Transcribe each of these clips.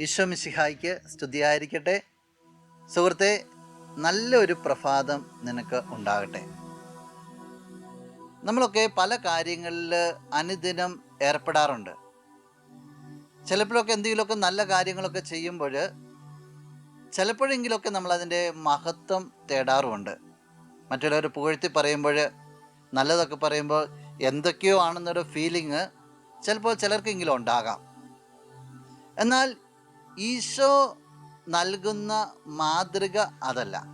ഈശോ മിശിഹായിക്ക് സ്തുതിയായിരിക്കട്ടെ. സുഹൃത്തെ നല്ലൊരു പ്രഭാതം നിനക്ക് ഉണ്ടാകട്ടെ. നമ്മളൊക്കെ പല കാര്യങ്ങളിൽ അനുദിനം ഏർപ്പെടാറുണ്ട്. ചിലപ്പോഴൊക്കെ എന്തെങ്കിലുമൊക്കെ നല്ല കാര്യങ്ങളൊക്കെ ചെയ്യുമ്പോൾ ചിലപ്പോഴെങ്കിലുമൊക്കെ നമ്മളതിന്റെ മഹത്വം തേടാറുമുണ്ട്. മറ്റുള്ളവർ പുകഴ്ത്തി പറയുമ്പോൾ നല്ലതൊക്കെ പറയുമ്പോൾ എന്തൊക്കെയോ ആണെന്നൊരു ഫീലിങ് ചിലപ്പോൾ ചിലർക്കെങ്കിലും ഉണ്ടാകാം. എന്നാൽ ഈശോ നൽകുന്ന മാതൃക അതല്ല.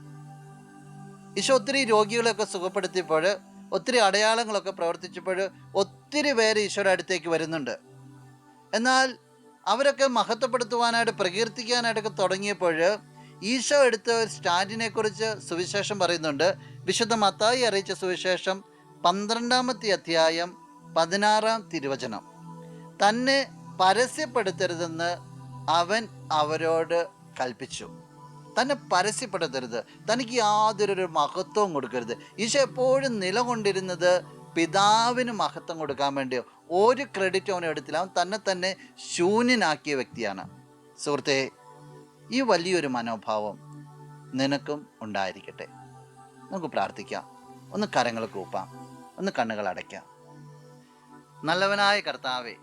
ഈശോ ഒത്തിരി രോഗികളെയൊക്കെ സുഖപ്പെടുത്തിയപ്പോൾ ഒത്തിരി അടയാളങ്ങളൊക്കെ പ്രവർത്തിച്ചപ്പോൾ ഒത്തിരി പേര് ഈശോയുടെ അടുത്തേക്ക് വരുന്നുണ്ട്. എന്നാൽ അവരൊക്കെ മഹത്വപ്പെടുത്തുവാനായിട്ട് പ്രകീർത്തിക്കാനായിട്ടൊക്കെ തുടങ്ങിയപ്പോൾ ഈശോ എടുത്ത സ്റ്റാൻഡിനെ കുറിച്ച് സുവിശേഷം പറയുന്നുണ്ട്. വിശുദ്ധ മത്തായി അറിയിച്ച സുവിശേഷം പന്ത്രണ്ടാമത്തെ അധ്യായം പതിനാറാം തിരുവചനം. തന്നെ പരസ്യപ്പെടുത്തരുതെന്ന് അവൻ അവരോട് കൽപ്പിച്ചു. തന്നെ പരസ്യപ്പെടുത്തരുത്. തനിക്ക് യാതൊരു മഹത്വവും കൊടുക്കരുത്. ഈശോ എപ്പോഴും നിലകൊണ്ടിരുന്നത് പിതാവിന് മഹത്വം കൊടുക്കാൻ വേണ്ടി ഒരു ക്രെഡിറ്റ് അവൻ എടുത്തില്ല. അവൻ തന്നെ തന്നെ ശൂന്യനാക്കിയ വ്യക്തിയാണ്. സുഹൃത്തെ ഈ വലിയൊരു മനോഭാവം നിനക്കും ഉണ്ടായിരിക്കട്ടെ. നമുക്ക് പ്രാർത്ഥിക്കാം. ഒന്ന് കരങ്ങൾ കൂപ്പാം. ഒന്ന് കണ്ണുകൾ അടയ്ക്കാം. നല്ലവനായ കർത്താവെ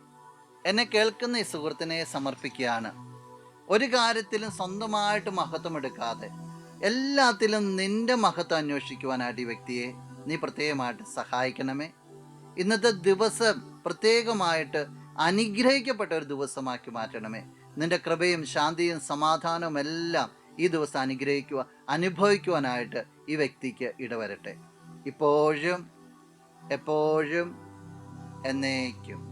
എന്നെ കേൾക്കുന്ന ഈ സുഹൃത്തിനെ സമർപ്പിക്കുകയാണ്. ഒരു കാര്യത്തിലും സ്വന്തമായിട്ട് മഹത്വം എടുക്കാതെ എല്ലാത്തിലും നിന്റെ മഹത്വം അന്വേഷിക്കുവാനായിട്ട് ഈ വ്യക്തിയെ നീ പ്രത്യേകമായിട്ട് സഹായിക്കണമേ. ഇന്നത്തെ ദിവസം പ്രത്യേകമായിട്ട് അനുഗ്രഹിക്കപ്പെട്ട ഒരു ദിവസമാക്കി മാറ്റണമേ. നിന്റെ കൃപയും ശാന്തിയും സമാധാനവും എല്ലാം ഈ ദിവസം അനുഗ്രഹിക്കുക അനുഭവിക്കുവാനായിട്ട് ഈ വ്യക്തിക്ക് ഇടവരട്ടെ. ഇപ്പോഴും എപ്പോഴും എന്നേക്കും.